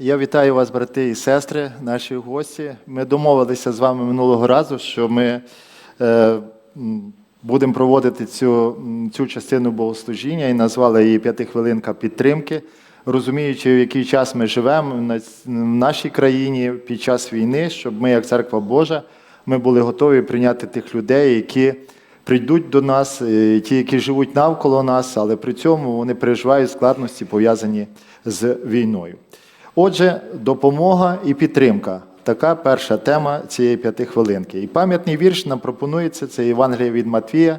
Я вітаю вас, брати і сестри, наші гості. Ми домовилися з вами минулого разу, що ми е, будемо проводити цю, цю частину богослужіння і назвали її п'ятихвилинка підтримки, розуміючи, в який час ми живемо в нашій країні під час війни, щоб ми, як церква Божа, ми були готові прийняти тих людей, які прийдуть до нас, е, ті, які живуть навколо нас, але при цьому вони переживають складності, пов'язані з війною. Отже, допомога і підтримка. Така перша тема цієї п'ятихвилинки. І пам'ятний вірш нам пропонується це Євангеліє від Матвія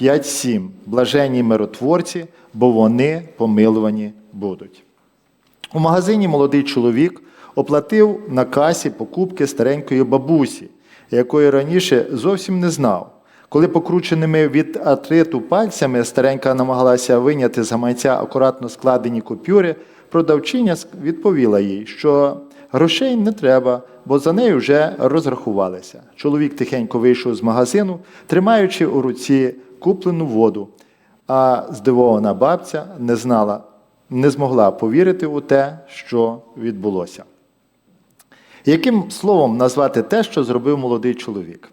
5.7. Блаженні миротворці, бо вони помилувані будуть. У магазині молодий чоловік оплатив на касі покупки старенької бабусі, якої раніше зовсім не знав. Коли покрученими від артриту пальцями старенька намагалася виняти з гаманця акуратно складені купюри, продавчиня відповіла їй, що грошей не треба, бо за нею вже розрахувалися. Чоловік тихенько вийшов з магазину, тримаючи у руці куплену воду, а здивована бабця не знала, не змогла повірити у те, що відбулося. Яким словом назвати те, що зробив молодий чоловік?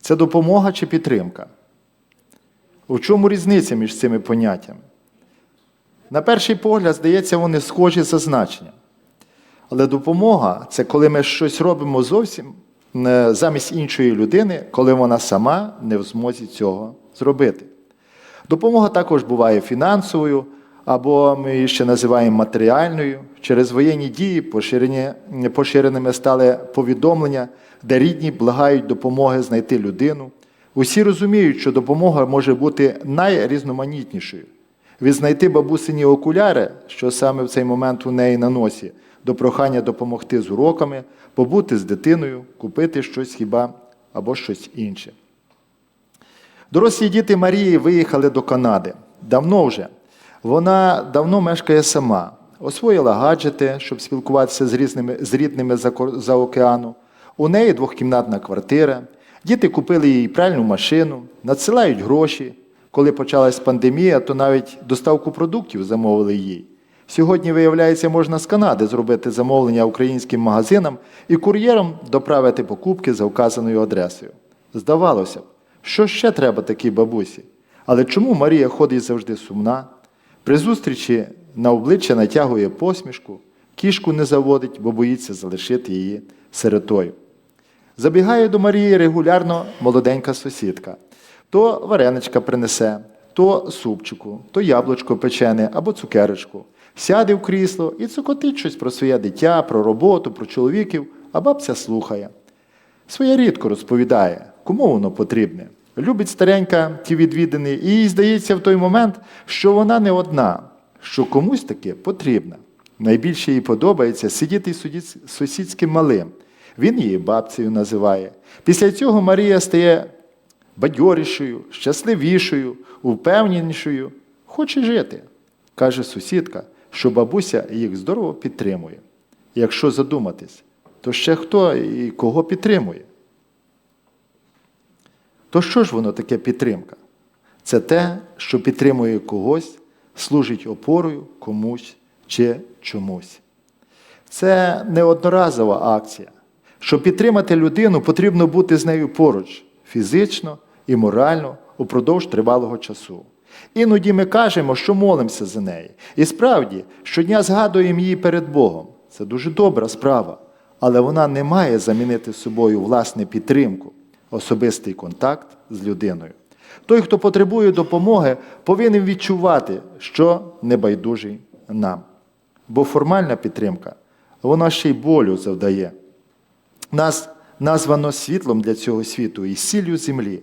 Це допомога чи підтримка? У чому різниця між цими поняттями? На перший погляд, здається, вони схожі за значенням. Але допомога це коли ми щось робимо зовсім е, замість іншої людини, коли вона сама не в змозі цього зробити. Допомога також буває фінансовою, або ми її ще називаємо матеріальною. Через воєнні дії поширеними стали повідомлення, де рідні благають допомоги знайти людину. Усі розуміють, що допомога може бути найрізноманітнішою. Від знайти бабусині окуляри, що саме в цей момент у неї на носі, до прохання допомогти з уроками, побути з дитиною, купити щось хіба або щось інше. Дорослі діти Марії виїхали до Канади. Давно вже. Вона давно мешкає сама, освоїла гаджети, щоб спілкуватися з, різними, з рідними за, за океану. У неї двохкімнатна квартира. Діти купили їй пральну машину, надсилають гроші. Коли почалась пандемія, то навіть доставку продуктів замовили їй. Сьогодні, виявляється, можна з Канади зробити замовлення українським магазинам і кур'єром доправити покупки за вказаною адресою. Здавалося б, що ще треба такій бабусі? Але чому Марія ходить завжди сумна? При зустрічі на обличчя натягує посмішку, кішку не заводить, бо боїться залишити її сиротою. Забігає до Марії регулярно молоденька сусідка. То вареничка принесе, то супчику, то яблучко печене або цукерочку. Сяде в крісло і цокотить щось про своє дитя, про роботу, про чоловіків, а бабця слухає. Своє рідко розповідає, кому воно потрібне. Любить старенька ті відвідини, і їй здається в той момент, що вона не одна, що комусь таки потрібна. Найбільше їй подобається сидіти з сусідським малим. Він її бабцею називає. Після цього Марія стає бадьорішою, щасливішою, упевненішою, хоче жити. Каже сусідка, що бабуся їх здорово підтримує. Якщо задуматись, то ще хто і кого підтримує? То що ж воно таке підтримка? Це те, що підтримує когось, служить опорою комусь чи чомусь. Це не одноразова акція. Щоб підтримати людину, потрібно бути з нею поруч фізично і морально упродовж тривалого часу. Іноді ми кажемо, що молимося за неї. І справді, щодня згадуємо її перед Богом. Це дуже добра справа, але вона не має замінити собою власне підтримку, особистий контакт з людиною. Той, хто потребує допомоги, повинен відчувати, що небайдужий нам. Бо формальна підтримка, вона ще й болю завдає. Нас названо світлом для цього світу і сіллю землі.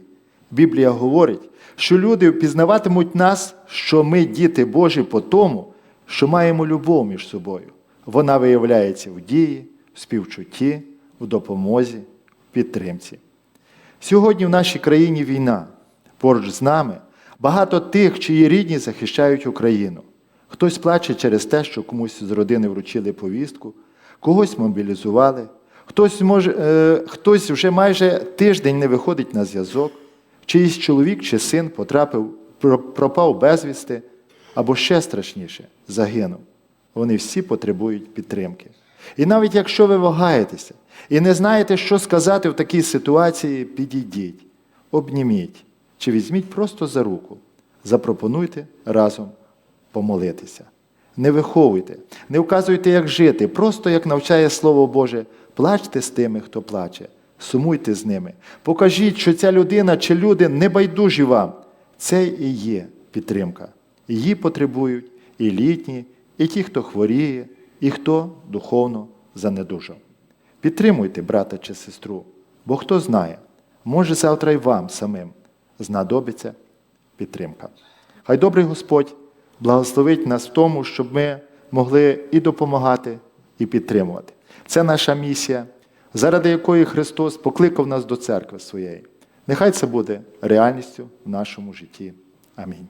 Біблія говорить, що люди впізнаватимуть нас, що ми діти Божі по тому, що маємо любов між собою. Вона виявляється в дії, в співчутті, в допомозі, в підтримці. Сьогодні в нашій країні війна. Поруч з нами багато тих, чиї рідні захищають Україну. Хтось плаче через те, що комусь з родини вручили повістку, когось мобілізували, хтось, може, е, хтось вже майже тиждень не виходить на зв'язок, чиїсь чоловік чи син потрапив, пропав безвісти, або ще страшніше загинув. вони всі потребують підтримки. І навіть якщо ви вагаєтеся і не знаєте, що сказати в такій ситуації, підійдіть, обніміть чи візьміть просто за руку, запропонуйте разом помолитися. Не виховуйте, не вказуйте, як жити, просто як навчає Слово Боже, плачте з тими, хто плаче, сумуйте з ними. Покажіть, що ця людина чи люди не байдужі вам. Це і є підтримка. Її потребують і літні, і ті, хто хворіє, і хто духовно занедужав. Підтримуйте брата чи сестру, бо хто знає, може завтра й вам самим знадобиться підтримка. Хай добрий Господь благословить нас в тому, щоб ми могли і допомагати, і підтримувати. Це наша місія, заради якої Христос покликав нас до церкви своєї. Нехай це буде реальністю в нашому житті. Амінь.